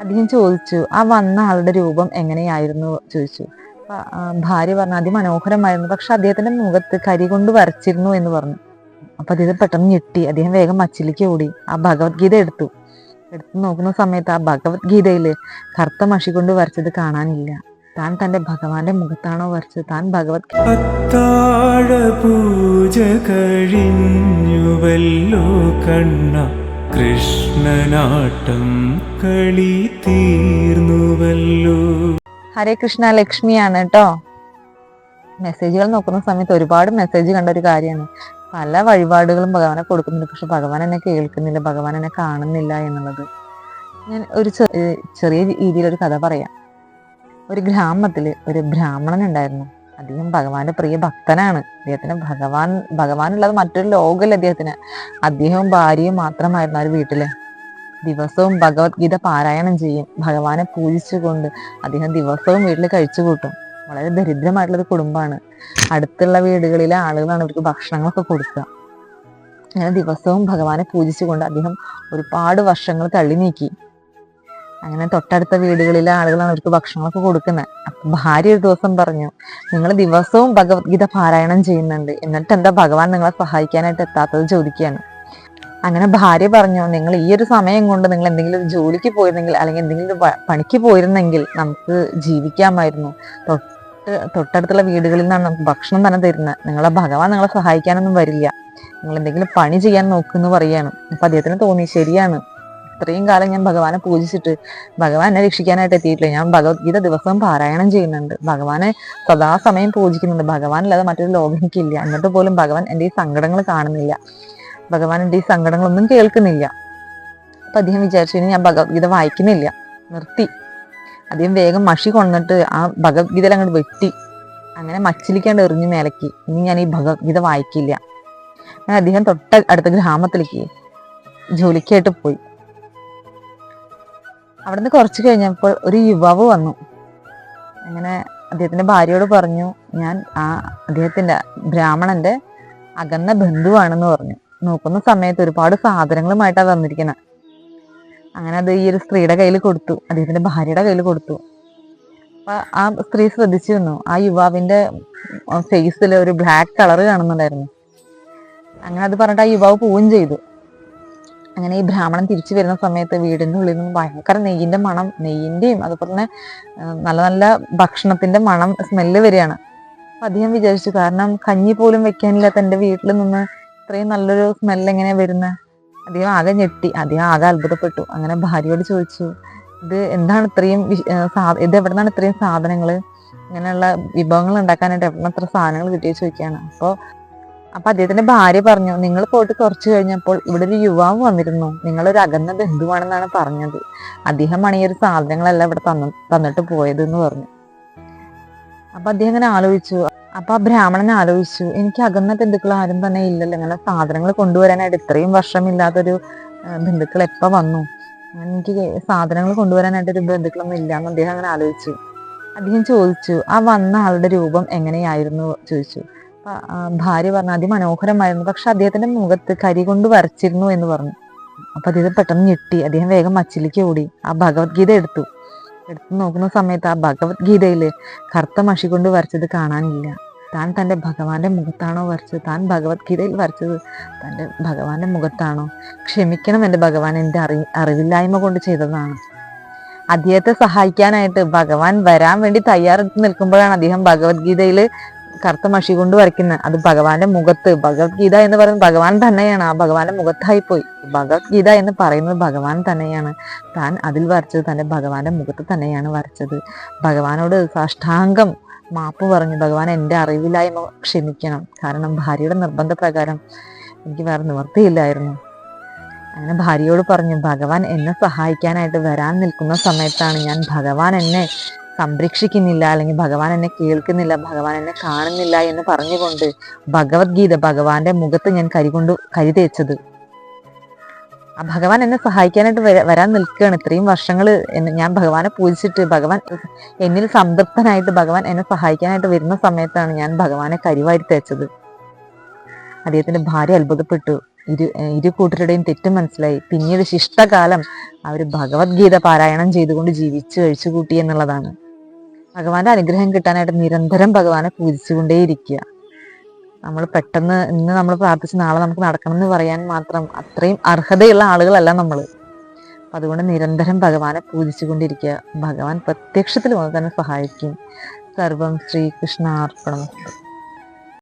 അദ്ദേഹം ചോദിച്ചു ആ വന്ന ആളുടെ രൂപം എങ്ങനെയായിരുന്നു? ചോദിച്ചു. ഭാര്യ പറഞ്ഞു അതിമനോഹരമായിരുന്നു പക്ഷെ അദ്ദേഹത്തിന്റെ മുഖത്ത് കരി കൊണ്ട് വരച്ചിരുന്നു എന്ന് പറഞ്ഞു. അപ്പൊ അദ്ദേഹം പെട്ടെന്ന് ഞെട്ടി അദ്ദേഹം വേഗം മച്ചിലേക്ക് ഓടി ആ ഭഗവത്ഗീത എടുത്തു. എടുത്തു നോക്കുന്ന സമയത്ത് ആ ഭഗവത്ഗീതയിൽ കറുത്ത മഷി കൊണ്ട് വരച്ചത് കാണാനില്ല താൻ തന്റെ ഭഗവാന്റെ മുഖത്താണോ വരച്ചത് താൻ ഭഗവത് പൂജ കഴിഞ്ഞുവല്ലോ കണ്ണ കൃഷ്ണനാട്ടം കളി തീർന്നുവല്ലോ. ഹരേ കൃഷ്ണ ലക്ഷ്മിയാണ് കേട്ടോ. മെസ്സേജുകൾ നോക്കുന്ന സമയത്ത് ഒരുപാട് മെസ്സേജ് കണ്ട ഒരു കാര്യമാണ്. പല വഴിപാടുകളും ഭഗവാനെ കൊടുക്കുന്നുണ്ട്. പക്ഷെ ഭഗവാൻ എന്നെ കേൾക്കുന്നില്ല ഭഗവാൻ എന്നെ കാണുന്നില്ല എന്നുള്ളത്. ഞാൻ ഒരു ചെറിയ രീതിയിൽ ഒരു കഥ പറയാം. ഒരു ഗ്രാമത്തിൽ ഒരു ബ്രാഹ്മണൻ ഉണ്ടായിരുന്നു. അദ്ദേഹം ഭഗവാന്റെ പ്രിയ ഭക്തനാണ്. അദ്ദേഹത്തിന് ഭഗവാൻ ഉള്ളത് മറ്റൊരു ലോകമല്ല അദ്ദേഹത്തിന്. അദ്ദേഹവും ഭാര്യയും മാത്രമായിരുന്നു ആ വീട്ടിൽ. ദിവസവും ഭഗവത്ഗീത പാരായണം ചെയ്യും. ഭഗവാനെ പൂജിച്ചുകൊണ്ട് അദ്ദേഹം ദിവസവും വീട്ടിൽ കഴിച്ചു കൂട്ടും. വളരെ ദരിദ്രമായിട്ടുള്ള ഒരു കുടുംബമാണ്. അടുത്തുള്ള വീടുകളിലെ ആളുകളാണ് ഇവർക്ക് ഭക്ഷണങ്ങളൊക്കെ കൊടുക്കുക. അങ്ങനെ ദിവസവും ഭഗവാനെ പൂജിച്ചുകൊണ്ട് അദ്ദേഹം ഒരുപാട് വർഷങ്ങൾ തള്ളി നീക്കി. അങ്ങനെ തൊട്ടടുത്ത വീടുകളിലെ ആളുകളാണ് അവർക്ക് ഭക്ഷണമൊക്കെ കൊടുക്കുന്നത് അപ്പൊ ഭാര്യ ഒരു ദിവസം പറഞ്ഞു നിങ്ങൾ ദിവസവും ഭഗവത്ഗീത പാരായണം ചെയ്യുന്നുണ്ട്. എന്നിട്ട് എന്താ ഭഗവാൻ നിങ്ങളെ സഹായിക്കാനായിട്ട് എത്താത്തത്? ചോദിക്കുകയാണ്. അങ്ങനെ ഭാര്യ പറഞ്ഞു നിങ്ങൾ ഈ ഒരു സമയം കൊണ്ട് നിങ്ങൾ എന്തെങ്കിലും ജോലിക്ക് പോയിരുന്നെങ്കിൽ അല്ലെങ്കിൽ എന്തെങ്കിലും പണിക്ക് പോയിരുന്നെങ്കിൽ നമുക്ക് ജീവിക്കാമായിരുന്നു. തൊട്ട് തൊട്ടടുത്തുള്ള വീടുകളിൽ നിന്നാണ് നമുക്ക് ഭക്ഷണം തന്നെ തരുന്നത് നിങ്ങളെ ഭഗവാൻ നിങ്ങളെ സഹായിക്കാനൊന്നും വരില്ല. നിങ്ങൾ എന്തെങ്കിലും പണി ചെയ്യാൻ നോക്കുന്നു പറയാണ് അപ്പൊ അദ്ദേഹത്തിന് തോന്നി ശരിയാണ്. ഇത്രയും കാലം ഞാൻ ഭഗവാനെ പൂജിച്ചിട്ട് ഭഗവാൻ എന്നെ രക്ഷിക്കാനായിട്ട് എത്തിയിട്ടില്ല. ഞാൻ ഭഗവത്ഗീത ദിവസവും പാരായണം ചെയ്യുന്നുണ്ട്. ഭഗവാനെ സദാസമയം പൂജിക്കുന്നുണ്ട്. ഭഗവാൻ അല്ലാതെ മറ്റൊരു ലോകം എനിക്കില്ല എന്നിട്ട് പോലും ഭഗവാൻ എന്റെ ഈ സങ്കടങ്ങൾ കാണുന്നില്ല. ഭഗവാൻ എന്റെ ഈ സങ്കടങ്ങളൊന്നും കേൾക്കുന്നില്ല. അപ്പൊ അദ്ദേഹം വിചാരിച്ചു ഞാൻ ഭഗവത്ഗീത വായിക്കുന്നില്ല. നിർത്തി. അദ്ദേഹം വേഗം മഷി കൊണ്ടിട്ട് ആ ഭഗവത്ഗീതയിൽ അങ്ങോട്ട് വെട്ടി. അങ്ങനെ മച്ചിലിക്കാണ്ട് എറിഞ്ഞു മേലക്ക്. ഇനി ഞാൻ ഈ ഭഗവത്ഗീത വായിക്കില്ല. ഞാൻ അദ്ദേഹം തൊട്ട അടുത്ത ഗ്രാമത്തിലേക്ക് ജോലിക്കായിട്ട് പോയി. അവിടുന്ന് കുറച്ച് കഴിഞ്ഞപ്പോൾ ഒരു യുവാവ് വന്നു. അങ്ങനെ അദ്ദേഹത്തിന്റെ ഭാര്യയോട് പറഞ്ഞു ഞാൻ ആ അദ്ദേഹത്തിന്റെ ബ്രാഹ്മണന്റെ അകന്ന ബന്ധുവാണെന്ന് പറഞ്ഞു. നോക്കുന്ന സമയത്ത് ഒരുപാട് സാധനങ്ങളുമായിട്ടാണ് വന്നിരിക്കുന്നത് അങ്ങനെ അത് ഈ ഒരു സ്ത്രീയുടെ കയ്യിൽ കൊടുത്തു അദ്ദേഹത്തിന്റെ ഭാര്യയുടെ കയ്യിൽ കൊടുത്തു. അപ്പൊ ആ സ്ത്രീ ശ്രദ്ധിച്ചിരുന്നു. ആ യുവാവിന്റെ ഫേസിൽ ഒരു ബ്ലാക്ക് കളർ കാണുന്നുണ്ടായിരുന്നു. അങ്ങനെ അത് പറഞ്ഞിട്ട് ആ യുവാവ് പോവുകയും ചെയ്തു. അങ്ങനെ ഈ ബ്രാഹ്മണൻ തിരിച്ചു വരുന്ന സമയത്ത് വീടിന്റെ ഉള്ളിൽ നിന്ന് ഭയങ്കര നെയ്യിന്റെ മണം നെയ്യിന്റെയും അതുപോലെ തന്നെ നല്ല നല്ല ഭക്ഷണത്തിന്റെ മണം സ്മെല്ല് വരികയാണ്. അപ്പം അദ്ദേഹം വിചാരിച്ചു കാരണം കഞ്ഞി പോലും വെക്കാനില്ലാത്ത എന്റെ വീട്ടിൽ നിന്ന് ഇത്രയും നല്ലൊരു സ്മെല്ല് എങ്ങനെയാണ് വരുന്നത് അദ്ദേഹം ആകെ ഞെട്ടി അദ്ദേഹം ആകെ അത്ഭുതപ്പെട്ടു. അങ്ങനെ ഭാര്യയോട് ചോദിച്ചു ഇത് എന്താണ് ഇത്രയും ഇത് എവിടെ നിന്നാണ് ഇത്രയും സാധനങ്ങൾ ഇങ്ങനെയുള്ള വിഭവങ്ങൾ ഉണ്ടാക്കാനായിട്ട് എവിടെ നിന്ന് ഇത്ര സാധനങ്ങൾ കിട്ടിയ ചോദിക്കുകയാണ്. അപ്പോൾ അപ്പൊ അദ്ദേഹത്തിന്റെ ഭാര്യ പറഞ്ഞു നിങ്ങൾ പോയിട്ട് കുറച്ച് കഴിഞ്ഞപ്പോൾ ഇവിടെ ഒരു യുവാവ് വന്നിരുന്നു. നിങ്ങൾ ഒരു അകന്ന ബന്ധുവാണെന്നാണ് പറഞ്ഞത്. അദ്ദേഹമാണ് ഈ ഒരു സാധനങ്ങളെല്ലാം ഇവിടെ തന്നു തന്നിട്ട് പോയത് എന്ന് പറഞ്ഞു. അപ്പൊ അദ്ദേഹം ഇങ്ങനെ ആലോചിച്ചു. അപ്പൊ ആ ബ്രാഹ്മണൻ ആലോചിച്ചു. എനിക്ക് അകന്ന ബന്ധുക്കൾ ആരും തന്നെ ഇല്ലല്ലോ. ഇങ്ങനെ സാധനങ്ങൾ കൊണ്ടുവരാനായിട്ട് ഇത്രയും വർഷമില്ലാത്തൊരു ബന്ധുക്കൾ എപ്പോ വന്നു? എനിക്ക് സാധനങ്ങൾ കൊണ്ടുവരാനായിട്ട് ഒരു ബന്ധുക്കളൊന്നും ഇല്ല എന്ന് അദ്ദേഹം അങ്ങനെ ആലോചിച്ചു. അദ്ദേഹം ചോദിച്ചു ആ വന്ന ആളുടെ രൂപം എങ്ങനെയായിരുന്നു? ചോദിച്ചു. ഭാര്യ പറഞ്ഞു അതിമനോഹരമായിരുന്നു. പക്ഷെ അദ്ദേഹത്തിന്റെ മുഖത്ത് കരി കൊണ്ട് വരച്ചിരുന്നു എന്ന് പറഞ്ഞു. അപ്പൊ അദ്ദേഹം പെട്ടെന്ന് ഞെട്ടി. അദ്ദേഹം വേഗം മച്ചിലേക്ക് ഓടി. ആ ഭഗവത്ഗീത എടുത്തു. എടുത്തു നോക്കുന്ന സമയത്ത് ആ ഭഗവത്ഗീതയിൽ കറുത്ത മഷി കൊണ്ട് വരച്ചത് കാണാനില്ല താൻ തന്റെ ഭഗവാന്റെ മുഖത്താണോ വരച്ചത്? താൻ ഭഗവത്ഗീതയിൽ വരച്ചത് തന്റെ ഭഗവാന്റെ മുഖത്താണോ? ക്ഷമിക്കണം എന്റെ ഭഗവാൻ എന്റെ അറി അറിവില്ലായ്മ കൊണ്ട് ചെയ്തതാണ്. അദ്ദേഹത്തെ സഹായിക്കാനായിട്ട് ഭഗവാൻ വരാൻ വേണ്ടി തയ്യാറെടുത്ത് നിൽക്കുമ്പോഴാണ് അദ്ദേഹം ഭഗവത്ഗീതയിൽ കറുത്ത മഷി കൊണ്ട് വരയ്ക്കുന്നത് അത് ഭഗവാന്റെ മുഖത്ത് ഭഗവത്ഗീത എന്ന് പറയുന്നത് ഭഗവാൻ തന്നെയാണ്. ആ ഭഗവാന്റെ മുഖത്തായി പോയി ഭഗവത്ഗീത എന്ന് പറയുന്നത് ഭഗവാൻ തന്നെയാണ്. താൻ അതിൽ വരച്ചത് തന്നെ ഭഗവാന്റെ മുഖത്ത് തന്നെയാണ് വരച്ചത്. ഭഗവാനോട് സാഷ്ടാംഗം മാപ്പ് പറഞ്ഞു. ഭഗവാൻ എന്റെ അറിവില്ലായ്മ ക്ഷമിക്കണം. കാരണം ഭാര്യയുടെ നിർബന്ധപ്രകാരം എനിക്ക് വേറെ നിവർത്തിയില്ലായിരുന്നു അങ്ങനെ ഭാര്യയോട് പറഞ്ഞു ഭഗവാൻ എന്നെ സഹായിക്കാനായിട്ട് വരാൻ നിൽക്കുന്ന സമയത്താണ് ഞാൻ ഭഗവാൻ എന്നെ സംരക്ഷിക്കുന്നില്ല അല്ലെങ്കിൽ ഭഗവാൻ എന്നെ കേൾക്കുന്നില്ല ഭഗവാൻ എന്നെ കാണുന്നില്ല എന്ന് പറഞ്ഞുകൊണ്ട് ഭഗവത്ഗീത ഭഗവാന്റെ മുഖത്ത് ഞാൻ കരികൊണ്ട് കരി തേച്ചത്. ആ ഭഗവാൻ എന്നെ സഹായിക്കാനായിട്ട് വര- വരാൻ നിൽക്കുകയാണ്. ഇത്രയും വർഷങ്ങൾ ഞാൻ ഭഗവാനെ പൂജിച്ചിട്ട് ഭഗവാൻ എന്നിൽ സംതൃപ്തനായിട്ട് ഭഗവാൻ എന്നെ സഹായിക്കാനായിട്ട് വരുന്ന സമയത്താണ് ഞാൻ ഭഗവാനെ കരിവാരി തേച്ചത്. അദ്ദേഹത്തിന്റെ ഭാര്യ അത്ഭുതപ്പെട്ടു. ഇരു ഇരു കൂട്ടരുടെയും തെറ്റും മനസ്സിലായി. പിന്നീട് ശിഷ്ടകാലം അവർ ഭഗവത്ഗീത പാരായണം ചെയ്തുകൊണ്ട് ജീവിച്ചു കഴിച്ചു കൂട്ടി എന്നുള്ളതാണ്. ഭഗവാന്റെ അനുഗ്രഹം കിട്ടാനായിട്ട് നിരന്തരം ഭഗവാനെ പൂജിച്ചുകൊണ്ടേയിരിക്കുക. നമ്മൾ പെട്ടെന്ന് ഇന്ന് നമ്മൾ പ്രാർത്ഥിച്ച് നാളെ നമുക്ക് നടക്കണം എന്ന് പറയാൻ മാത്രം അത്രയും അർഹതയുള്ള ആളുകളല്ല നമ്മൾ അപ്പം അതുകൊണ്ട് നിരന്തരം ഭഗവാനെ പൂജിച്ചുകൊണ്ടിരിക്കുക. ഭഗവാൻ പ്രത്യക്ഷത്തിൽ വന്ന് തന്നെ സഹായിക്കും. സർവം ശ്രീകൃഷ്ണ അർപ്പണം